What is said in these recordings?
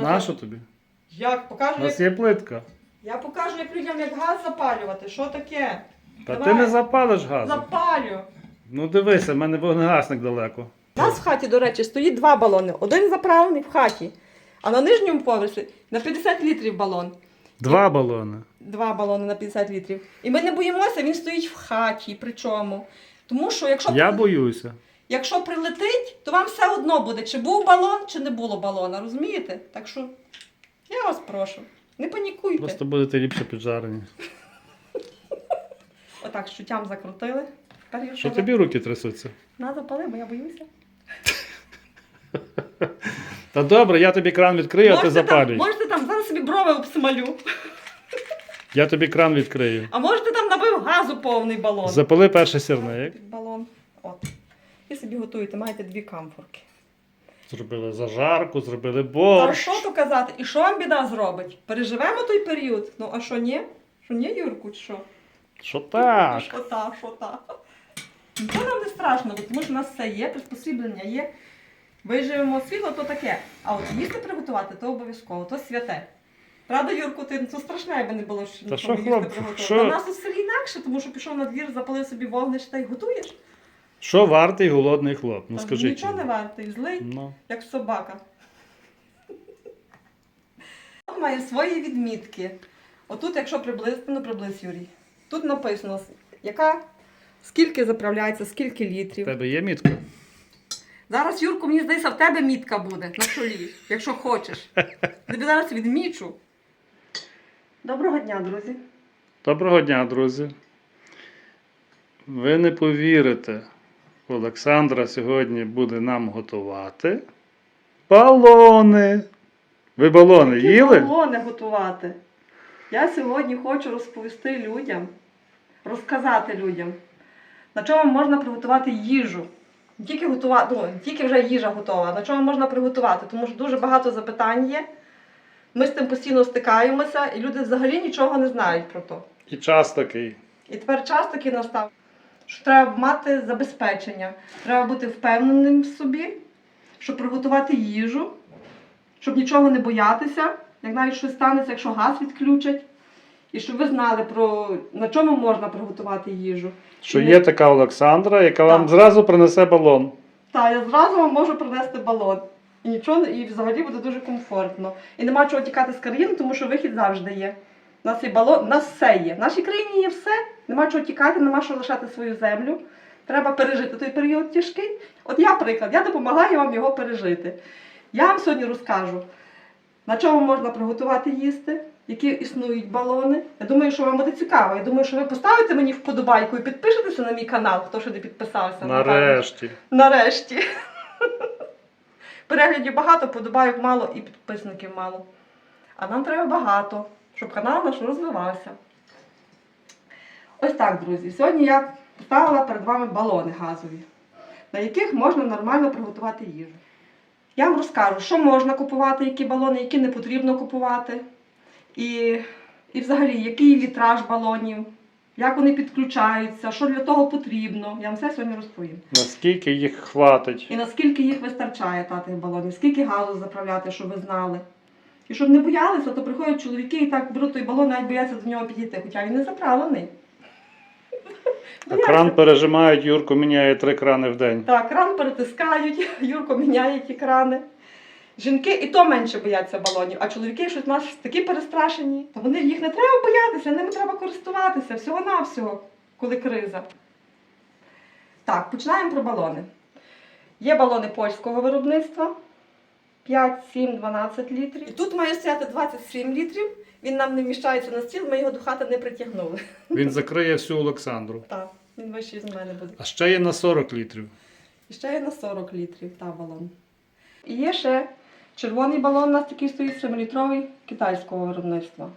Зараз Нащо тобі? Як? Покажу, У нас як... є плитка. Я покажу, як людям як газ запалювати. Що таке? Та Давай. ти не запалиш газу. Запалю. Ну дивися, в мене вогнегасник далеко. У нас в хаті, до речі, стоїть два балони. Один заправлений в хаті, а на нижньому поверсі на 50 літрів балон. Два балони. Два балони на 50 літрів. І ми не боїмося, він стоїть в хаті. Причому. Тому що якщо, Я боюся. Якщо прилетить, то вам все одно буде, чи був балон, чи не було балона. Розумієте? Так що я вас прошу, не панікуйте. Просто будете ліпше піджарені. Отак щутям закрутили. Тепер Що тобі руки трясуться? На запали, бо я боюся. Та добре, я тобі кран відкрию, а ти можете, там, запалюй. можете там зараз собі брови обсмалю. Я тобі кран відкрию. А можете там набив газу повний балон. Запали перший сірник. Під балон. От. І собі готуєте, маєте дві камфорки. Зробили зажарку, зробили Та борщ. що то казати? І що вам біда зробить? Переживемо той період? Ну а що ні? Що ні, Юрку, чи що? Що так? Що та, що та. Нічого нам не страшно, бо тому що у нас все є, приспособлення є. Виживемо світло, то таке. А от їсти приготувати, то обов'язково, то святе. Правда, Юрку, ти ну, це страшне, якби не було що Та що, їсти приготувати. в нас у селі інакше, тому що пішов на двір, запалив собі вогнище та й готуєш. Що вартий голодний хлоп? Ну скажіть. Нічого не вартий, злий. Ну. як собака. Має свої відмітки. Отут, якщо приблизно, ну приблизь, Юрій. Тут написано, яка, скільки заправляється, скільки В літрів. тебе є мітка? Зараз, Юрку, мені здається, в тебе мітка буде на чолі, якщо хочеш. Тобі зараз відмічу. Доброго дня, друзі. Доброго дня, друзі. Ви не повірите, Олександра сьогодні буде нам готувати балони. Ви балони Які їли? балони готувати. Я сьогодні хочу розповісти людям, розказати людям, на чому можна приготувати їжу. Не тільки готувати, ну, тільки вже їжа готова, на чому можна приготувати, тому що дуже багато запитань є. Ми з тим постійно стикаємося, і люди взагалі нічого не знають про то. І час такий. І тепер час такий настав, що треба мати забезпечення, треба бути впевненим в собі, щоб приготувати їжу, щоб нічого не боятися, як навіть щось станеться, якщо газ відключать. І щоб ви знали про на чому можна приготувати їжу. Що є така Олександра, яка вам зразу принесе балон. Та я зразу вам можу принести балон. І нічого і взагалі буде дуже комфортно. І нема чого тікати з країни, тому що вихід завжди є. У нас є балон, у нас все є. В нашій країні є все. Нема чого тікати, нема що лишати свою землю. Треба пережити той період тяжкий. От я приклад, я допомагаю вам його пережити. Я вам сьогодні розкажу, на чому можна приготувати їсти, які існують балони. Я думаю, що вам буде цікаво. Я думаю, що ви поставите мені вподобайку і підпишетеся на мій канал, хто ще не підписався. Нарешті. Нарешті. Переглядів багато, подобайок мало і підписників мало. А нам треба багато, щоб канал наш розвивався. Ось так, друзі. Сьогодні я поставила перед вами балони газові, на яких можна нормально приготувати їжу. Я вам розкажу, що можна купувати, які балони, які не потрібно купувати. І, і взагалі, який літраж балонів, як вони підключаються, що для того потрібно. Я вам все сьогодні розповім. Наскільки їх хватить? І наскільки їх вистачає та тих балонів, скільки газу заправляти, щоб ви знали. І щоб не боялися, то приходять чоловіки і так беруть той балон, навіть бояться до нього підійти, хоча він не заправлений. А кран пережимають, Юрко міняє три крани в день. Так, кран перетискають, Юрко міняє ті крани. Жінки і то менше бояться балонів, а чоловіки щось у нас такі перестрашені. Та вони їх не треба боятися, ними треба користуватися всього-навсього, коли криза. Так, починаємо про балони. Є балони польського виробництва 5, 7, 12 літрів. І тут має стояти 27 літрів. Він нам не вміщається на стіл, ми його до хати не притягнули. Він закриє всю Олександру. Так, він вищий з мене буде. А ще є на 40 літрів. І ще є на 40 літрів та балон. І є ще червоний балон, у нас такий стоїть 7-літровий китайського виробництва.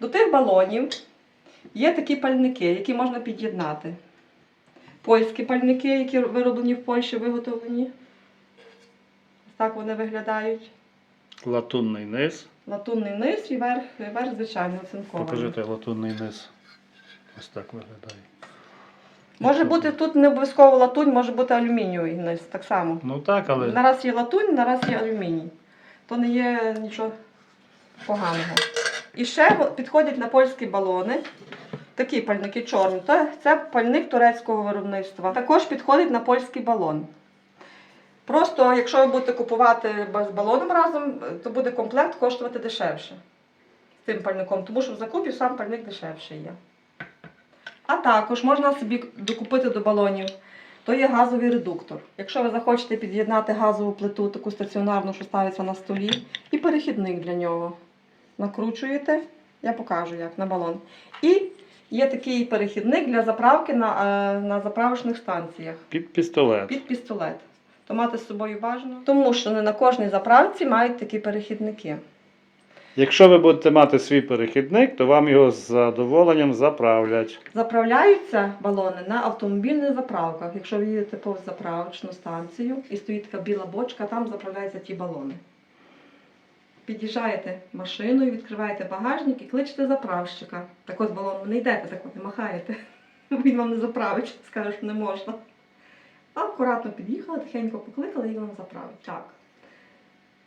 До тих балонів є такі пальники, які можна під'єднати. Польські пальники, які вироблені в Польщі, виготовлені. Так вони виглядають. Латунний низ. Латунний низ і верх, верх звичайно, оцинкований. Покажи той латунний низ. Ось так виглядає. Може бути тут не обов'язково латунь, може бути алюмінієвий низ, так само. Ну так, але Нараз є латунь, нараз є алюміній. То не є нічого поганого. І ще підходять на польські балони. Такі пальники чорні. Це пальник турецького виробництва. Також підходить на польський балон. Просто, якщо ви будете купувати з балоном разом, то буде комплект коштувати дешевше з цим пальником, тому що в закупі сам пальник дешевший є. А також можна собі докупити до балонів. То є газовий редуктор. Якщо ви захочете під'єднати газову плиту, таку стаціонарну, що ставиться на столі, і перехідник для нього. Накручуєте, я покажу як на балон. І є такий перехідник для заправки на, е, на заправочних станціях Під пістолет. під пістолет. То мати з собою бажано. Тому що не на кожній заправці мають такі перехідники. Якщо ви будете мати свій перехідник, то вам його з задоволенням заправлять. Заправляються балони на автомобільних заправках. Якщо ви їдете повз заправочну станцію і стоїть така біла бочка, там заправляються ті балони. Під'їжджаєте машиною, відкриваєте багажник і кличете заправщика. Так ось балоном не йдете, так от не махаєте. Він вам не заправить, скаже, що не можна. А акуратно під'їхали, тихенько покликали і він вам заправить. Так.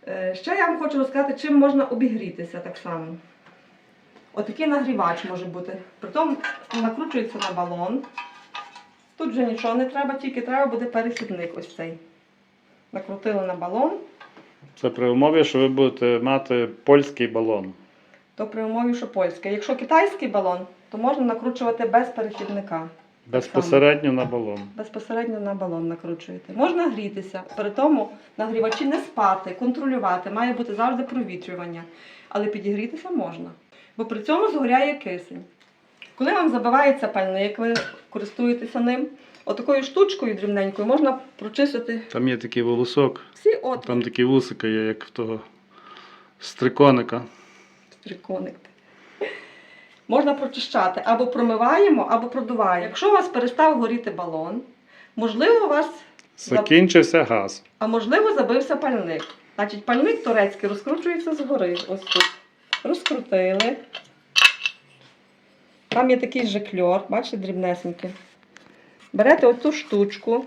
Е, Ще я вам хочу розказати, чим можна обігрітися так само. Отакий нагрівач може бути. Притом накручується на балон. Тут вже нічого не треба, тільки треба буде перехідник ось цей. Накрутили на балон, Це при умові, що ви будете мати польський балон. то при умові, що польське. Якщо китайський балон, то можна накручувати без перехідника. Безпосередньо на балон. Безпосередньо на балон накручуєте. Можна грітися. При тому нагрівачі не спати, контролювати, має бути завжди провітрювання. Але підігрітися можна. Бо при цьому згоряє кисень. Коли вам забивається пальник, ви користуєтеся ним, отакою штучкою дрібненькою можна прочистити Там є такий волосок, всі отвори. там такі вусика є, як в того стриконика. Триконик. Можна прочищати або промиваємо, або продуваємо. Якщо у вас перестав горіти балон, можливо, у вас Закінчився газ. А можливо, забився пальник. Значить, пальник турецький розкручується згори. Ось тут. Розкрутили. Там є такий жикльор, бачите, дрібнесенький. Берете оцю штучку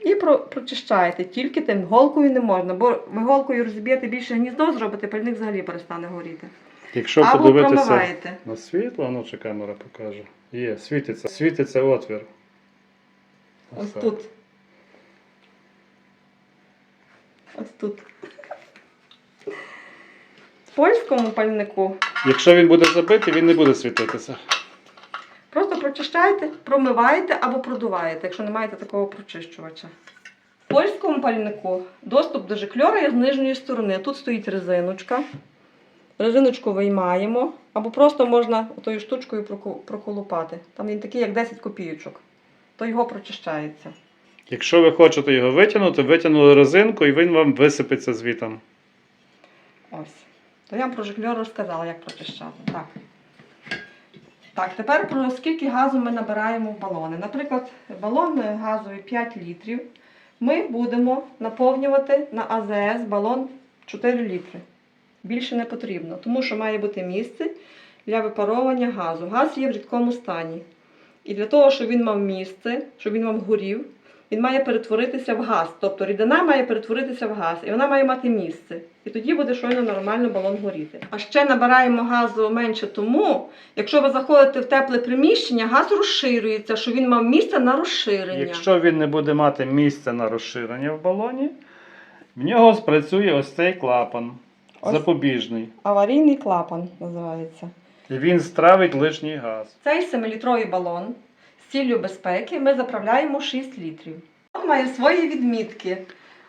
і про- прочищаєте. Тільки тим голкою не можна, бо ви голкою розб'єте більше гніздо, зробите, пальник взагалі перестане горіти. Якщо Або подивитися промиваєте. на світло, ну чи камера покаже. Є, світиться. Світиться отвір. Ось так. тут. Ось тут. В польському пальнику Якщо він буде забитий, він не буде світитися. Просто прочищаєте, промиваєте або продуваєте, якщо не маєте такого прочищувача. В польському пальнику доступ до жикльора є з нижньої сторони. Тут стоїть резиночка. Резиночку виймаємо, або просто можна тою штучкою проколупати. Там він такий, як 10 копійочок. То його прочищається. Якщо ви хочете його витягнути, витягнули резинку і він вам висипеться звітом. Ось. То я вам про жикльор розказала, як прочищати. Так. Так, тепер про скільки газу ми набираємо в балони. Наприклад, балон газовий 5 літрів. Ми будемо наповнювати на АЗС балон 4 літри. Більше не потрібно, тому що має бути місце для випаровування газу. Газ є в рідкому стані. І для того, щоб він мав місце, щоб він вам горів, він має перетворитися в газ. Тобто рідина має перетворитися в газ, і вона має мати місце. І тоді буде щойно нормально балон горіти. А ще набираємо газу менше тому, якщо ви заходите в тепле приміщення, газ розширюється, щоб він мав місце на розширення. Якщо він не буде мати місця на розширення в балоні, в нього спрацює ось цей клапан. Запобіжний. Аварійний клапан називається. І він стравить лишній газ. Цей 7-літровий балон з ціллю безпеки ми заправляємо 6 літрів. Він має свої відмітки.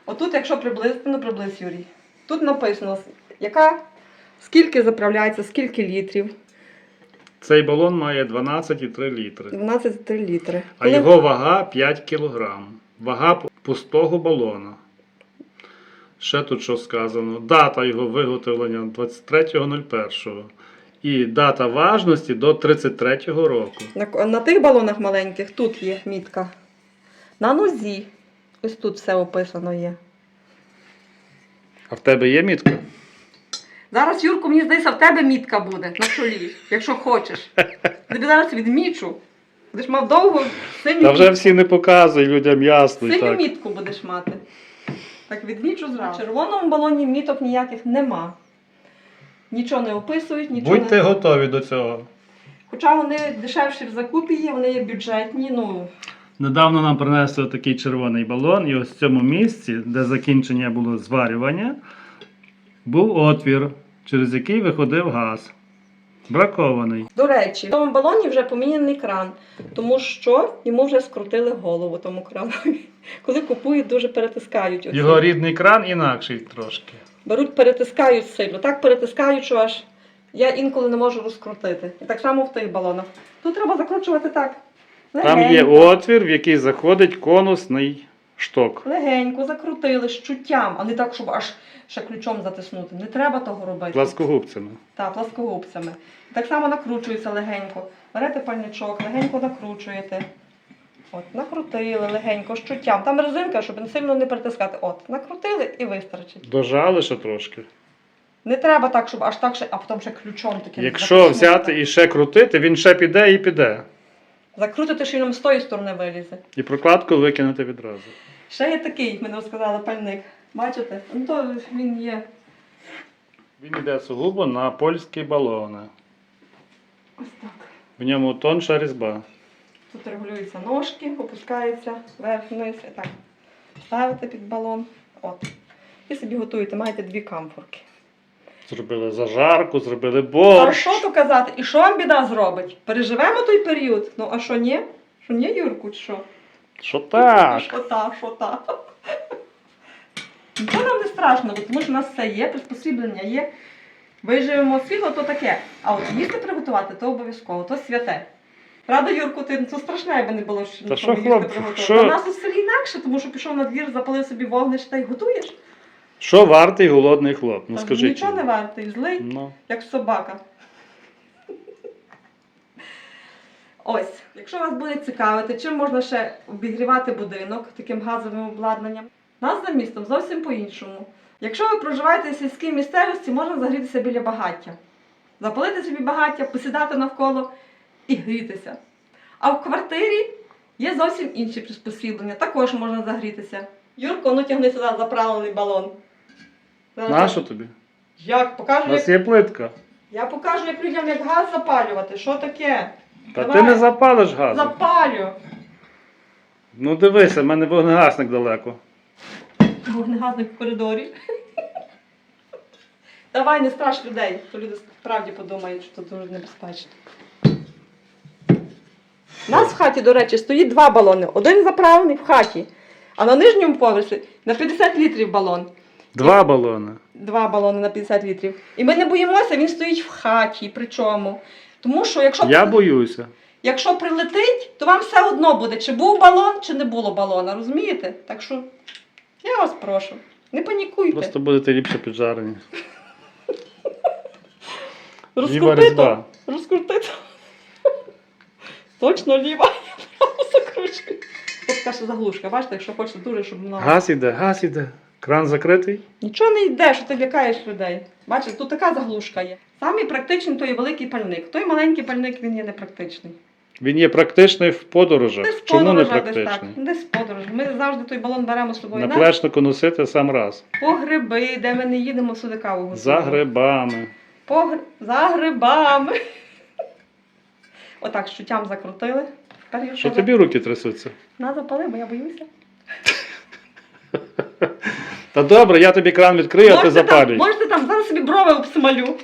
Отут, якщо приблизити, ну приблизь, Юрій. Тут написано, яка, скільки заправляється, скільки літрів. Цей балон має 12,3 літри, 12,3 літри. а Коли- його вага 5 кг. Вага пустого балона. Ще тут що сказано. Дата його виготовлення 23.01. І дата важності до 33-го року. На, на тих балонах маленьких тут є мітка. На нозі. Ось тут все описано є. А в тебе є мітка? Зараз, Юрку, мені здається, в тебе мітка буде на чолі, якщо хочеш. Тобі зараз відмічу. Будеш мав довгу синю, Та вже всі не показуй людям ясно. синю так. мітку будеш мати. Так відвічу зразу. В червоному балоні міток ніяких нема. Нічого не описують, нічого Будьте не. готові до цього. Хоча вони дешевші в закупі є, вони є бюджетні. Ну, Недавно нам принесли такий червоний балон, і ось в цьому місці, де закінчення було зварювання, був отвір, через який виходив газ. Бракований. До речі, в тому балоні вже поміняний кран, тому що йому вже скрутили голову тому крану. Коли купують, дуже перетискають. оці. Його рідний кран інакший трошки. Беруть, перетискають сильно. Так перетискають, що аж я інколи не можу розкрутити. І так само в тих балонах. Тут треба закручувати так. Там є отвір, в який заходить конусний шток. Легенько закрутили з чуттям, а не так, щоб аж ще ключом затиснути. Не треба того робити. Пласкогубцями. Так, пласкогубцями. Так само накручується легенько. Берете пальничок, легенько накручуєте. От, накрутили легенько, з чуттям. Там резинка, щоб не сильно не притискати. От, накрутили і вистачить. Дожали ще трошки. Не треба так, щоб аж так ще, а потім ще ключом таким. Якщо затиснути. взяти і ще крутити, він ще піде і піде. Закрутити, що він з тої сторони вилізе. І прокладку викинути відразу. Ще є такий, мене розказали пальник. Бачите? Ну то він є. Він йде сугубо на польські балони. Ось так. В ньому тонша різьба. Тут регулюються ножки, опускаються вверх-вниз і так. Ставите під балон. От. І собі готуєте, маєте дві камфорки. Зробили зажарку, зробили А що то казати? І що вам біда зробить? Переживемо той період? Ну а що ні? Що ні, Юрку, чи що? Що так? Що та, що та. Нічого нам не страшно, бо тому що в нас все є, приспособлення є. Виживемо світло, то таке. А от їсти приготувати, то обов'язково, то святе. Правда, Юрку, ти це страшне, якби не було що їсти приготувати. У нас у селі інакше, тому що пішов на двір, запалив собі вогнище та й готуєш. Що вартий голодний хлоп? Ну скажіть. Нічого не вартий, злий. Ну, як собака. Ось, якщо вас буде цікавити, чим можна ще обігрівати будинок таким газовим обладнанням, нас за містом зовсім по-іншому. Якщо ви проживаєте в сільській місцевості, можна загрітися біля багаття. Запалити собі багаття, посідати навколо і грітися. А в квартирі є зовсім інші приспособлення, також можна загрітися. Юрко, ну тягни сюди заправлений балон. Нащо тобі? Як? У Покажу, як нас є плитка. я покажу, як людям як газ запалювати. Що таке? Та Давай. ти не запалиш газу. Запалю. Ну дивися, в мене вогнегасник далеко. Вогнегазник в коридорі. Давай, не страш людей, то люди справді подумають, що це дуже небезпечно. У нас в хаті, до речі, стоїть два балони. Один заправлений в хаті, а на нижньому поверсі на 50 літрів балон. Два балони. Два балони на 50 літрів. І ми не боїмося, він стоїть в хаті. Причому. Тому що якщо Я боюся. Якщо прилетить, то вам все одно буде, чи був балон, чи не було балона, розумієте? Так що я вас прошу, не панікуйте. Просто будете ліпше піджарені. Ліва Розкрути то. Розкрути то. Точно ліва. Ось така ще заглушка, бачите, якщо хочете дуже, щоб воно. Газ іде, газ іде. Кран закритий. Нічого не йде, що ти лякаєш людей. Бачите, тут така заглушка є. Самий практичний той великий пальник. Той маленький пальник він є непрактичний. Він є практичний в подорожах. Десь в Чому не подорожах десь так. практичний? Десь в подорожах. Ми завжди той балон беремо з собою. На на плечнику носити сам раз. По гриби, де ми не їдемо сюди каву готувати. За грибами. По гри... За грибами. Отак, щутям закрутили. Тепер Що тобі руки трясуться? На запали, бо я боюся. Та добре, я тобі кран відкрию, а ти можете, там, запалюй. можете там зараз собі брови обсмалю.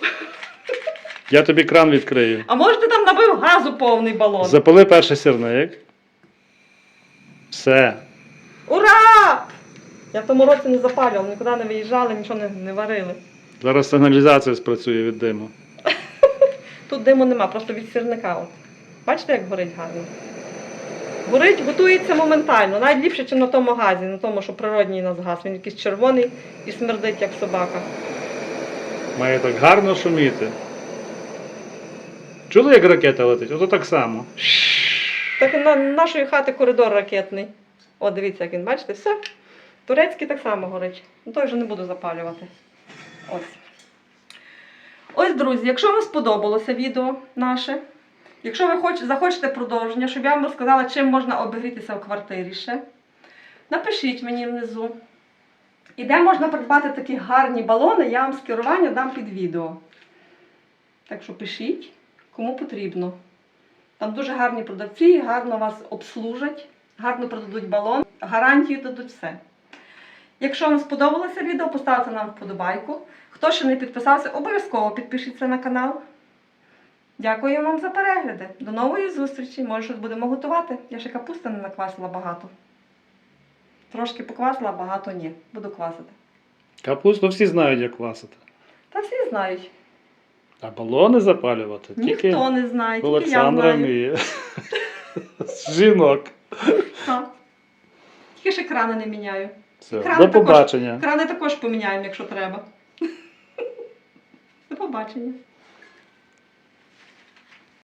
Я тобі кран відкрию. А можете там набив газу повний балон. Запали перший сірник. Все. Ура! Я в тому році не запалювала, нікуди не виїжджали, нічого не, не варили. Зараз сигналізація спрацює від диму. Тут диму нема, просто від сірника. От. Бачите, як горить гарно? Горить, готується моментально, навіть ліпше, ніж на тому газі, на тому, що природній у нас газ. Він якийсь червоний і смердить, як собака. Має так гарно шуміти. Чули, як ракета летить? Ото так само. Так на нашої хати коридор ракетний. О, дивіться, як він, бачите, все. Турецький так само горить. Ну той вже не буду запалювати. Ось. Ось, друзі, якщо вам сподобалося відео наше, якщо ви хоч, захочете продовження, щоб я вам розказала, чим можна обігрітися в квартирі ще, напишіть мені внизу. І де можна придбати такі гарні балони, я вам з керування дам під відео. Так що пишіть, кому потрібно. Там дуже гарні продавці, гарно вас обслужать, гарно продадуть балон, гарантію дадуть все. Якщо вам сподобалося відео, поставте нам вподобайку. Хто ще не підписався, обов'язково підпишіться на канал. Дякую вам за перегляди. До нової зустрічі. Може, щось будемо готувати. Я ще капусти не наквасила багато. Трошки поквасила, а багато ні. Буду квасити. Капусту всі знають, як квасити. Та всі знають. А балони запалювати тільки Ніхто не знає, тільки я знаю. вміє. Жінок. Так. Тільки ще крани не міняю. Все, Крани до також. Крани також поміняємо, якщо треба. До побачення.